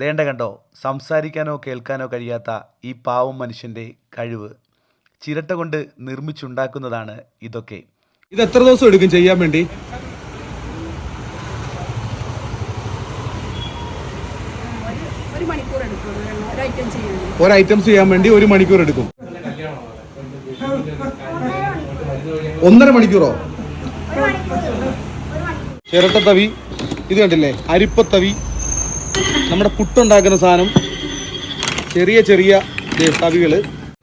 ദേണ്ട കണ്ടോ? സംസാരിക്കാനോ കേൾക്കാനോ കഴിയാത്ത ഈ പാവം മനുഷ്യന്റെ കഴിവ്. ചിരട്ട കൊണ്ട് നിർമ്മിച്ചുണ്ടാക്കുന്നതാണ് ഇതൊക്കെ. ഇത് എത്ര ദിവസം എടുക്കും ചെയ്യാൻ വേണ്ടി? ഒരു മണിക്കൂർ എടുക്കും. ഒരു- ഒരു ഐറ്റം ചെയ്യാൻ ഒരു ഐറ്റംസ് ചെയ്യാൻ വേണ്ടി ഒരു മണിക്കൂർ എടുക്കും. ഒന്നര മണിക്കൂറോ? ചിരട്ടത്തവി. ഇത് കണ്ടില്ലേ? അരിപ്പത്തവി. നമ്മുടെ പുട്ടുണ്ടാക്കുന്ന സാധനം ചെറിയ ചെറിയ തവികൾ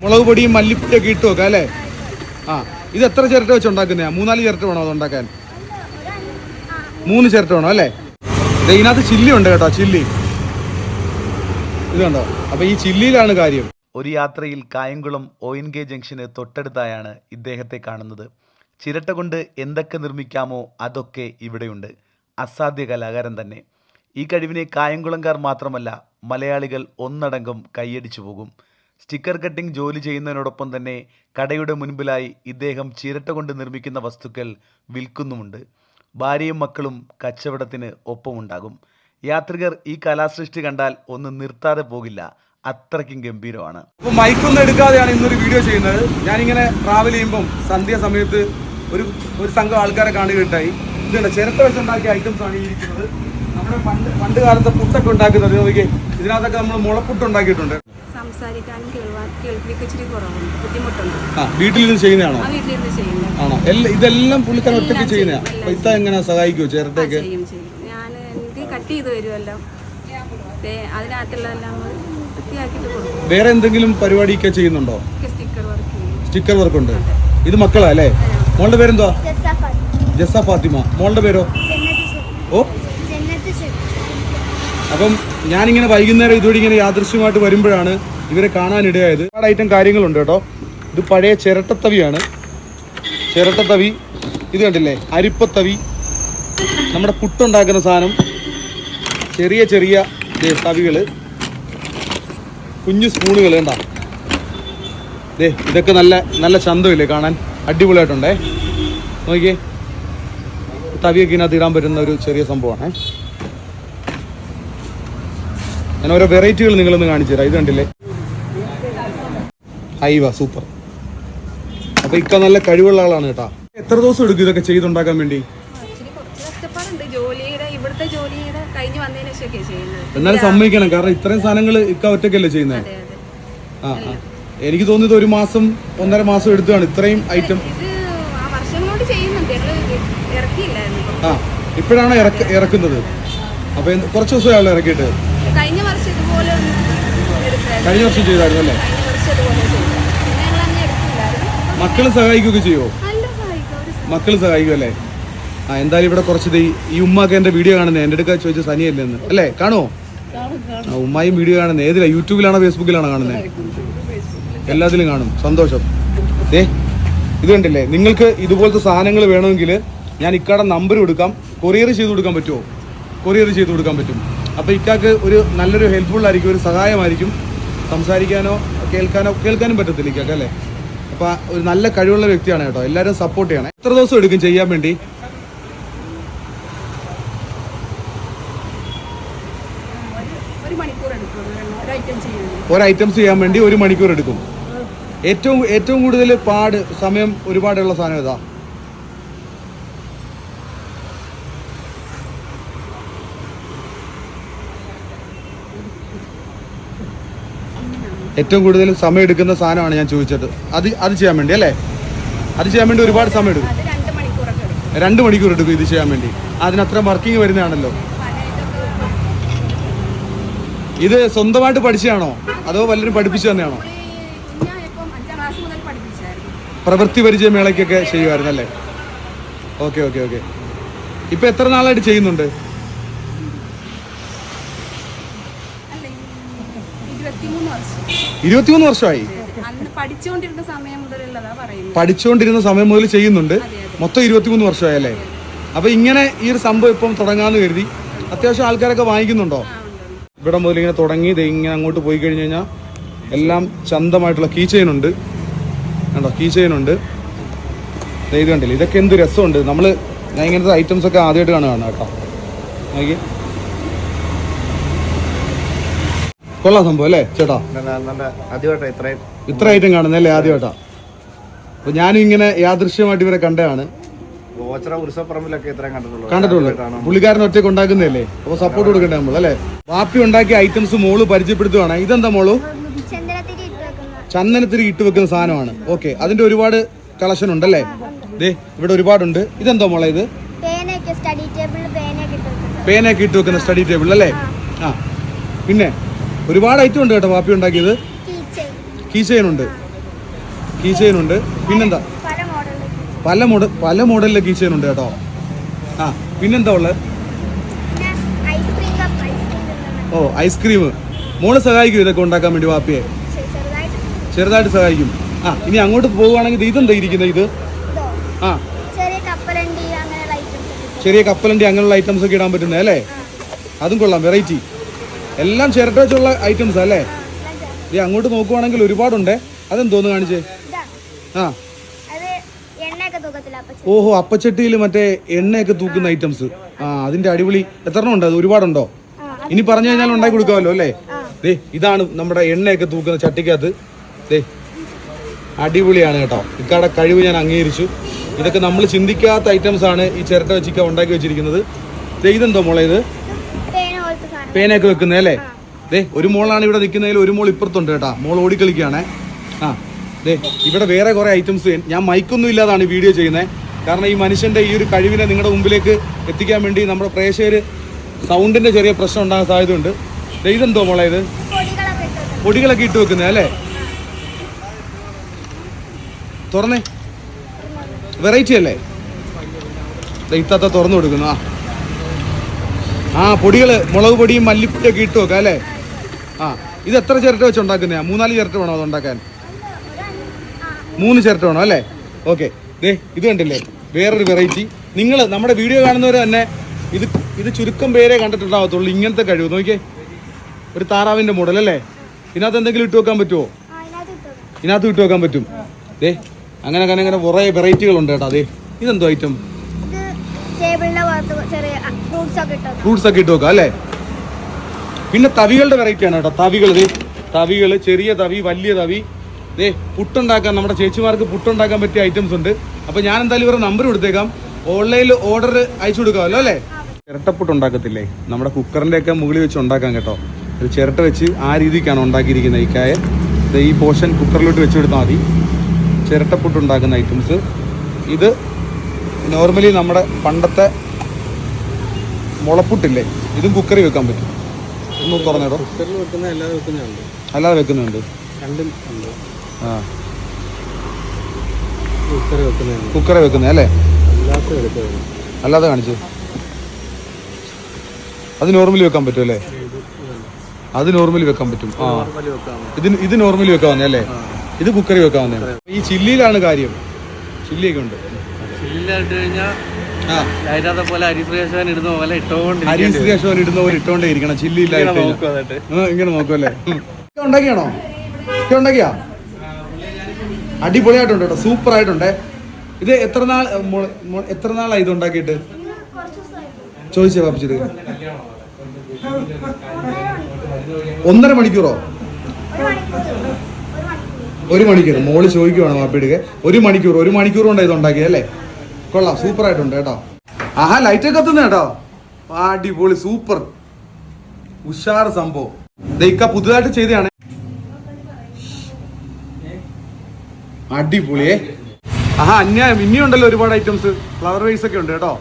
മുളക് പൊടിയും മല്ലിപ്പൊടിയൊക്കെ ഇട്ട് വെക്കാം അല്ലേ? ആ ഇത് എത്ര ചിരട്ട വെച്ച് ഉണ്ടാക്കുന്നതാ മൂന്നാൽ ചിരട്ട വേണോ അത് ഉണ്ടാക്കാൻ? മൂന്ന് ചിരട്ട വേണോ അല്ലേ? ഇതിനകത്ത് ചില്ലി ഉണ്ട് കേട്ടോ ചില്ലി. ഇത് കണ്ടോ? അപ്പൊ ഈ ചില്ലിയിലാണ് കാര്യം. ഒരു യാത്രയിൽ കായംകുളം ഒ എൻ കെ ജംഗ്ഷന് തൊട്ടടുത്തായാണ് ഇദ്ദേഹത്തെ കാണുന്നത്. ചിരട്ട കൊണ്ട് എന്തൊക്കെ നിർമ്മിക്കാമോ അതൊക്കെ ഇവിടെയുണ്ട്. അസാധ്യ കലാകാരൻ തന്നെ. ഈ കഴിവിനെ കായംകുളംകാർ മാത്രമല്ല മലയാളികൾ ഒന്നടങ്കം കൈയടിച്ചു പോകും. സ്റ്റിക്കർ കട്ടിംഗ് ജോലി ചെയ്യുന്നതിനോടൊപ്പം തന്നെ കടയുടെ മുൻപിലായി ഇദ്ദേഹം ചിരട്ട കൊണ്ട് നിർമ്മിക്കുന്ന വസ്തുക്കൾ വിൽക്കുന്നുമുണ്ട്. ഭാര്യയും മക്കളും കച്ചവടത്തിന് ഒപ്പമുണ്ടാകും. യാത്രികർ ഈ കലാസൃഷ്ടി കണ്ടാൽ ഒന്ന് നിർത്താതെ പോകില്ല അത്രയ്ക്കും ഗംഭീരമാണ്. അപ്പൊ മൈക്കൊന്നും എടുക്കാതെയാണ് ഇന്നൊരു വീഡിയോ ചെയ്യുന്നത്. ഞാനിങ്ങനെ ട്രാവൽ ചെയ്യുമ്പം സന്ധ്യ സമയത്ത് ഒരു ഒരു സംഘം ആൾക്കാരെ കാണുകയുണ്ടായി. ഇതുണ്ട് ചിരട്ട വെച്ചുണ്ടാക്കിയ ഐറ്റംസ് ആണ് ഈ ഇരിക്കുന്നത്. നമ്മുടെ പണ്ട് പണ്ട് കാലത്തെ പുട്ടൊക്കെ ഉണ്ടാക്കുന്നത് നോക്കിയേ ഇതിനകത്തൊക്കെ നമ്മൾ മുളപ്പുട്ട് ഉണ്ടാക്കിയിട്ടുണ്ട്. സംസാരിക്കാനും കേൾവാൻ കേൾവിക്ക് ഇച്ചിരി കുറവുണ്ട്. ബുദ്ധിമുട്ടുണ്ട്. ആ വീട്ടിലിരുന്ന് ചെയ്യുന്നതാണോ? ആ വീട്ടിലിരുന്ന് ചെയ്യുന്നത്. ആണോ? എല്ലാം ഇതെല്ലാം പുള്ളിക്കാരൻ ഒറ്റയ്ക്ക് എല്ലാം ചെയ്യുന്നതാ? ചെയ്യും, അപ്പൊ ഇത്ത എങ്ങനെ സഹായിക്കുമോ ചേരട്ടേക്ക് ചെയ്യും ചെയ്യും. ഞാൻ എനിക്ക് കട്ട് ചെയ്ത് തരുമല്ലോ ദേ, അതിനകത്തുള്ളതെല്ലാം വൃത്തിയാക്കിയിട്ട് കൊടുക്കും. വേറെ എന്തെങ്കിലും പരിപാടിയൊക്കെ ചെയ്യുന്നുണ്ടോ? സ്റ്റിക്കർ വർക്ക് ചെയ്യും. സ്റ്റിക്കർ വർക്ക് ഉണ്ട്. ഇത് മക്കളാ അല്ലേ? മോളുടെ പേരെന്താ ജസ ഫാത്തിമ. മോളുടെ പേരോ? ഓ അപ്പം ഞാനിങ്ങനെ വൈകുന്നേരം ഇതുവഴി ഇങ്ങനെ യാദൃശ്യമായിട്ട് വരുമ്പോഴാണ് ഇവരെ കാണാനിടയായത്. ഒരുപാട് ഐറ്റം കാര്യങ്ങളുണ്ട് കേട്ടോ. ഇത് പഴയ ചിരട്ടത്തവിയാണ്. ചിരട്ടത്തവി ഇത് കണ്ടില്ലേ? അരിപ്പത്തവി. നമ്മുടെ പുട്ടുണ്ടാക്കുന്ന സാധനം. ചെറിയ ചെറിയ തവികൾ കുഞ്ഞു സ്പൂണുകൾ കണ്ടാ. ദേ ഇതൊക്കെ നല്ല നല്ല ചന്തമില്ലേ കാണാൻ? അടിപൊളിയായിട്ടുണ്ടേ. നോക്കിയേ. തവിയൊക്കെ ഇതിനകത്ത് ഇടാൻ പറ്റുന്ന ഒരു ചെറിയ സംഭവമാണ്. ഞാൻ ഓരോ വെറൈറ്റികൾ നിങ്ങളൊന്ന് കാണിച്ചു തരാം. ഇത് കണ്ടില്ലേ? ഹൈവ സൂപ്പർ. അപ്പൊ ഇക്ക നല്ല കഴിവുള്ള ആളാണ് കേട്ടാ. എത്ര ദിവസം എടുക്കും ഇതൊക്കെ ചെയ്തുണ്ടാക്കാൻ വേണ്ടി? എന്നാലും സമ്മതിക്കണം. കാരണം ഇത്രയും സാധനങ്ങൾ ഇക്ക ഒറ്റക്കല്ലേ ചെയ്യുന്നത് ആ. എനിക്ക് തോന്നിയത് ഒരു മാസം ഒന്നര മാസം എടുത്താണ് ഇത്രയും ഐറ്റം ആ ഇപ്പോഴാണ് ഇറക്ക ഇറക്കുന്നത്? അപ്പൊ കുറച്ച് കുറച്ച് ആളെ ഇറക്കിയിട്ട് കഴിഞ്ഞ വർഷം ഇതുപോലെ ഒന്ന് എടുത്തായിരുന്നു കഴിഞ്ഞ വർഷം ചെയ്തായിരുന്നു അല്ലേ? മക്കൾ സഹായിക്കുകയൊക്കെ ചെയ്യുമോ മക്കൾ സഹായിക്കും അല്ലേ? ആ എന്തായാലും ഇവിടെ കുറച്ച് ഈ ഉമ്മാക്ക് എന്റെ വീഡിയോ കാണുന്നത് എന്റെ അടുക്ക ചോദിച്ച സനിയല്ലേ എന്ന് അല്ലേ? കാണുമോ ആ ഉമ്മായും വീഡിയോ കാണുന്നത് ഏതിലാ? യൂട്യൂബിലാണോ ഫേസ്ബുക്കിലാണോ കാണുന്നത് എല്ലാത്തിലും കാണും. സന്തോഷം. ഏ ഇത് കണ്ടില്ലേ? നിങ്ങൾക്ക് ഇതുപോലത്തെ സാധനങ്ങൾ വേണമെങ്കിൽ ഞാൻ ഇക്കാടെ നമ്പർ കൊടുക്കാം. കൊറിയർ ചെയ്ത് കൊടുക്കാൻ പറ്റുമോ? കൊറിയർ ചെയ്ത് കൊടുക്കാൻ പറ്റും. അപ്പോൾ ഇക്കാക്ക് ഒരു നല്ലൊരു ഹെൽപ്ഫുൾ ആയിരിക്കും ഒരു സഹായമായിരിക്കും. സംസാരിക്കാനോ കേൾക്കാനോ കേൾക്കാനും പറ്റത്തില്ല ഇക്കാക്ക് അല്ലേ? അപ്പോൾ ഒരു നല്ല കഴിവുള്ള വ്യക്തിയാണ് കേട്ടോ. എല്ലാവരും സപ്പോർട്ട് ചെയ്യണം. എത്ര ദിവസം എടുക്കും ചെയ്യാൻ വേണ്ടി? ഒരു ഐറ്റംസ് ചെയ്യാൻ വേണ്ടി ഒരു മണിക്കൂർ എടുക്കും. ഏറ്റവും ഏറ്റവും കൂടുതൽ പാട് സമയം ഒരുപാടുള്ള സാധനം ഏതാ? ഏറ്റവും കൂടുതൽ സമയം എടുക്കുന്ന സാധനമാണ് ഞാൻ ചോദിച്ചത്. അത് അത് ചെയ്യാൻ വേണ്ടി അല്ലേ? അത് ചെയ്യാൻ വേണ്ടി ഒരുപാട് സമയം എടുക്കും. രണ്ട് മണിക്കൂർ എടുക്കും ഇത് ചെയ്യാൻ വേണ്ടി. അതിനത്ര വർക്കിംഗ് വരുന്നതാണല്ലോ. ഇത് സ്വന്തമായിട്ട് പഠിച്ചതാണോ? അതോ വല്ലരും പഠിപ്പിച്ചു തന്നെയാണോ? പ്രവൃത്തി പരിചയ മേളയ്ക്കൊക്കെ ചെയ്യുമായിരുന്നു അല്ലേ ഓക്കെ ഓക്കെ ഓക്കെ. ഇപ്പൊ എത്ര നാളായിട്ട് ചെയ്യുന്നുണ്ട് അല്ല ഈ ഇരുപത്തിമൂന്ന് വർഷം. ഇരുപത്തിമൂന്ന് വർഷമായി? പഠിച്ചുകൊണ്ടിരുന്ന സമയം മുതലുള്ളതാ പറയുന്നത്. പഠിച്ചുകൊണ്ടിരുന്ന സമയം മുതൽ ചെയ്യുന്നുണ്ട്. മൊത്തം ഇരുപത്തിമൂന്ന് വർഷമായി അല്ലേ അപ്പൊ ഇങ്ങനെ ഈ ഒരു സംഭവം ഇപ്പം തുടങ്ങാന്ന് കരുതി. അത്യാവശ്യം ആൾക്കാരൊക്കെ വാങ്ങിക്കുന്നുണ്ടോ. ഇവിടെ മുതൽ ഇങ്ങനെ തുടങ്ങി ഇങ്ങനെ അങ്ങോട്ട് പോയി കഴിഞ്ഞ് കഴിഞ്ഞാൽ എല്ലാം ചന്തമായിട്ടുള്ള കീ ചെയിൻ ഉണ്ട്. കണ്ടോ കീ ചെയിൻ ഉണ്ട്. ഇത് കണ്ടില്ല? ഇതൊക്കെ എന്ത് രസമുണ്ട്. നമ്മൾ ഞാൻ ഇങ്ങനത്തെ ഐറ്റംസ് ഒക്കെ ആദ്യമായിട്ട് കാണുകയാണ് കേട്ടോ. നോക്കി കൊള്ളാം സംഭവം അല്ലേ ചേട്ടാ? നല്ല നല്ല ആദ്യമായിട്ടാണ് ഇത്രയും. ഇത്ര ഐറ്റം കാണുന്നല്ലേ ആദ്യമായിട്ടാ? അപ്പൊ ഞാനും ഇങ്ങനെ യാദൃശ്യമായിട്ട് ഇവരെ കണ്ടതാണ്. കണ്ടിട്ടുള്ളൂ. പുള്ളിക്കാരൻ ഒറ്റയ്ക്ക് ഉണ്ടാക്കുന്നതല്ലേ? അപ്പൊ സപ്പോർട്ട് കൊടുക്കണ്ടേ നമ്മൾ അല്ലേ? വാപ്പി ഉണ്ടാക്കിയ ഐറ്റംസ് മോൾ പരിചയപ്പെടുത്തുവാണ്. ഇതെന്താ മോൾ? ചന്ദ്രത്തിരി ഇട്ട് വെക്കുന്ന ചന്ദനത്തിരി ഇട്ട് വെക്കുന്ന സാധനമാണ്. ഓക്കെ അതിന്റെ ഒരുപാട് കളക്ഷൻ ഉണ്ടല്ലേ ദേ ഇവിടെ ഒരുപാടുണ്ട്. ഇതെന്താ മോളെ ഇത്? പേനയൊക്കെ ഇട്ട് വെക്കുന്ന സ്റ്റഡി ടേബിൾ അല്ലേ? ആ. പിന്നെ? ഒരുപാട് ഐറ്റം ഉണ്ട് കേട്ടോ വാപ്പി ഉണ്ടാക്കിയത്. കീ ചെയിൻ ഉണ്ട്. കീ ചെയിൻ ഉണ്ട്. പിന്നെന്താ? പല മോഡൽ പല മോഡലിലെ കീ ചെയിൻ ഉണ്ട് കേട്ടോ. ആ പിന്നെന്താ ഉള്ളത് ഓ ഐസ്ക്രീം മോൾ സഹായിക്കും ഇതൊക്കെ ഉണ്ടാക്കാൻ വേണ്ടി വാപ്പിയെ. ചെറുതായിട്ട്. സഹായിക്കും. ആ ഇനി അങ്ങോട്ട് പോവുകയാണെങ്കിൽ ഇത് ഇതെന്താ ഇരിക്കുന്നത് ഇത്? ആ. ചെറിയ കപ്പലണ്ടി അങ്ങനെയുള്ള ഐറ്റംസ് ഒക്കെ ഇടാൻ പറ്റുന്നേ അല്ലേ? അതും കൊള്ളാം വെറൈറ്റി എല്ലാം ചിരട്ട വെച്ചുള്ള ഐറ്റംസ് അല്ലേ? ഇത് അങ്ങോട്ട് നോക്കുവാണെങ്കിൽ ഒരുപാടുണ്ട്. അതെന്തോന്ന് കാണിച്ചേ? ആ. ഓഹോ അപ്പച്ചട്ടിയിൽ മറ്റേ എണ്ണയൊക്കെ തൂക്കുന്ന ഐറ്റംസ് ആ അതിന്റെ അടിപൊളി എത്ര ഉണ്ട്? അത് ഒരുപാടുണ്ടോ? ഇനി പറഞ്ഞു കഴിഞ്ഞാൽ ഉണ്ടാക്കി കൊടുക്കാമല്ലോ അല്ലേ? ദേ ഇതാണ് നമ്മുടെ എണ്ണയൊക്കെ തൂക്കുന്ന ചട്ടിക്കകത്ത്. ദേ അടിപൊളിയാണ് കേട്ടോ. ഇക്കാടെ കഴിവ് ഞാൻ അംഗീകരിച്ചു. ഇതൊക്കെ നമ്മൾ ചിന്തിക്കാത്ത ഐറ്റംസ് ആണ് ഈ ചിരട്ട വെച്ചിക്ക ഉണ്ടാക്കി വെച്ചിരിക്കുന്നത്. ദേ ഇതെന്തോ മോളെ ഇത്? പേനയൊക്കെ വെക്കുന്നത് അല്ലേ? ദേ ഒരു മോളാണ് ഇവിടെ നിൽക്കുന്നതിൽ ഒരു മോൾ ഇപ്പുറത്തുണ്ട് കേട്ടാ. മോൾ ഓടിക്കളിക്കുകയാണേ. ആ ദേ ഇവിടെ വേറെ കുറേ ഐറ്റംസ് ഞാൻ മൈക്കൊന്നും ഇല്ലാതാണ് വീഡിയോ ചെയ്യുന്നത് കാരണം ഈ മനുഷ്യന്റെ ഈ ഒരു കഴിവിനെ നിങ്ങളുടെ മുമ്പിലേക്ക് എത്തിക്കാൻ വേണ്ടി നമ്മുടെ പ്രേക്ഷകർ സൗണ്ടിന്റെ ചെറിയ പ്രശ്നം ഉണ്ടാകാൻ സാധ്യതയുണ്ട്. ഇതെന്തോ മോളെ ഇത്? പൊടികളൊക്കെ ഇട്ട് വെക്കുന്നത് അല്ലേ? തുറന്നേ. വെറൈറ്റി അല്ലേ? ദേ ഇത്താത്ത തുറന്നു കൊടുക്കുന്നു. ആ ആ പൊടികൾ മുളക് പൊടിയും മല്ലിപ്പൊടിയൊക്കെ ഇട്ട് വെക്കാം അല്ലേ? ആ ഇത് എത്ര ചിരട്ട വെച്ച് ഉണ്ടാക്കുന്നതാ മൂന്നാൽ ചിരട്ട വേണോ അത് ഉണ്ടാക്കാൻ? മൂന്ന് ചിരട്ട വേണോ അല്ലേ? ഓക്കെ. ദേ ഇത് കണ്ടില്ലേ? വേറൊരു വെറൈറ്റി. നിങ്ങൾ നമ്മുടെ വീഡിയോ കാണുന്നവർ തന്നെ ഇത് ഇത് ചുരുക്കം പേരെ കണ്ടിട്ടുണ്ടാവത്തുള്ളൂ. ഇങ്ങനത്തെ കഴിവ്. നോക്കിയേ. ഒരു താറാവിന്റെ മോഡൽ അല്ലേ? ഇതിനകത്ത് എന്തെങ്കിലും ഇട്ട് വെക്കാൻ പറ്റുമോ ഇതിനകത്ത് ഇട്ട് വെക്കാൻ പറ്റും. ദേ അങ്ങനെ അങ്ങനെ അങ്ങനെ കുറേ വെറൈറ്റികൾ ഉണ്ട് കേട്ടോ. അതെ ഇതെന്തോ ഐറ്റം ഫ്രൂട്ട്സ് ഒക്കെ ഇട്ട് അല്ലേ? പിന്നെ തവികളുടെ വെറൈറ്റി ആണ് കേട്ടോ. തവികൾ തവികൾ ചെറിയ തവി വലിയ തവി. ദേ പുട്ടുണ്ടാക്കാൻ നമ്മുടെ ചേച്ചിമാർക്ക് പുട്ടുണ്ടാക്കാൻ പറ്റിയ ഐറ്റംസ് ഉണ്ട്. അപ്പൊ ഞാൻ എന്തായാലും ഇവരുടെ നമ്പർ കൊടുത്തേക്കാം. ഓൺലൈനിൽ ഓർഡർ അയച്ചു കൊടുക്കാമല്ലോ അല്ലേ? ചിരട്ടപ്പുട്ട് ഉണ്ടാക്കത്തില്ലേ? നമ്മുടെ കുക്കറിന്റെ ഒക്കെ മുകളിൽ വെച്ച് ഉണ്ടാക്കാം കേട്ടോ. ഒരു ചിരട്ട വെച്ച് ആ രീതിക്കാണ് ഉണ്ടാക്കിയിരിക്കുന്നത് ഈ കായ. ഈ പോർഷൻ കുക്കറിലോട്ട് വെച്ച് കൊടുത്താൽ മതി. ചിരട്ടപ്പുട്ട് ഉണ്ടാക്കുന്ന ഐറ്റംസ് ഇത് നോർമലി നമ്മുടെ പണ്ടത്തെ മുളപ്പുട്ടില്ലേ? ഇതും കുക്കറി വെക്കാൻ പറ്റും. ഒന്ന് തുറന്നേടോ അല്ലാതെ വെക്കുന്നുണ്ട് ആ. കുക്കറി വെക്കുന്നേ അല്ലേ? അല്ലാതെ കാണിച്ചു. അത് നോർമലി വെക്കാൻ പറ്റും അല്ലേ? അത് നോർമലി വെക്കാൻ പറ്റും. ആ. വെക്കാം ഇത് ഇത് നോർമലി വെക്കാവുന്നേ അല്ലേ? ഇത് കുക്കറി വെക്കാൻ വന്നേ. ഈ ചില്ലിയിലാണ് കാര്യം. ചില്ലിയൊക്കെ ഉണ്ട്. ചില്ലിയിലായിട്ട് കഴിഞ്ഞാൽ അതിനകത്തെ പോലെ ഹരിപ്രിയശോൻ ഇടുന്ന പോലെ ഇട്ടുകൊണ്ട് ഹരീശ്രീ അശോകൻ ഇടുന്ന പോലെ ഇട്ടോണ്ടേ ഇരിക്കണം ചില്ലി നോക്കും ഇങ്ങനെ നോക്കുമല്ലേ ഉണ്ടാക്കിയാണോ? ഉണ്ടാക്കിയാ? അടിപൊളിയായിട്ടുണ്ട് കേട്ടോ. സൂപ്പർ ആയിട്ടുണ്ട് ഇത് എത്ര നാൾ എത്ര നാളായി ഇത് ഉണ്ടാക്കിയിട്ട്? ചോദിച്ചേ പാപ്പിച്ചത് ഒന്നര മണിക്കൂറോ? ഒരു മണിക്കൂർ. മോൾ ചോദിക്കുവാണ് മാപ്പിടുക ഒരു മണിക്കൂർ ഒരു മണിക്കൂർ കൊണ്ടാണ് ഇത് ഉണ്ടാക്കിയത് അല്ലേ? കൊള്ളാം സൂപ്പർ ആയിട്ടുണ്ട് കേട്ടോ. ആഹാ ലൈറ്റ് ഒക്കെ കത്തുന്ന കേട്ടോ. അടിപൊളി സൂപ്പർ. ഉഷാർ സംഭവം. ദൈക്ക പുതുതായിട്ട് ചെയ്തതാണ്. അടിപൊളിയേ ആഹാ ഇനിയും ഉണ്ടല്ലോ ഒരുപാട് ഐറ്റംസ് ഫ്ലവർ വൈസ് ഒക്കെ ഉണ്ട് കേട്ടോ.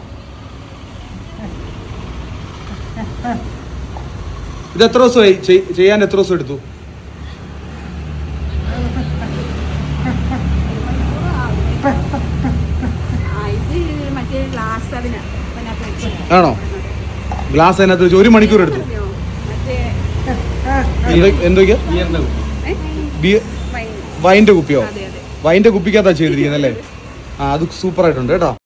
ഇത് എത്ര ദിവസമായി ചെയ്- ചെയ്യാൻ എത്ര ദിവസം എടുത്തു? ഇത് മറ്റേ ഗ്ലാസ് അതിന് ആണോ? ഗ്ലാസ് അതിനകത്ത് വെച്ച് ഒരു മണിക്കൂർ എടുത്തു. എന്തൊക്കെയാ. വൈന്റെ കുപ്പിയോ? അതെ അതെ. വൈന്റെ കുപ്പിക്കകത്താ ചെയ്തിരിക്കുന്നത് അല്ലേ ആ അത് സൂപ്പറായിട്ടുണ്ട് കേട്ടോ.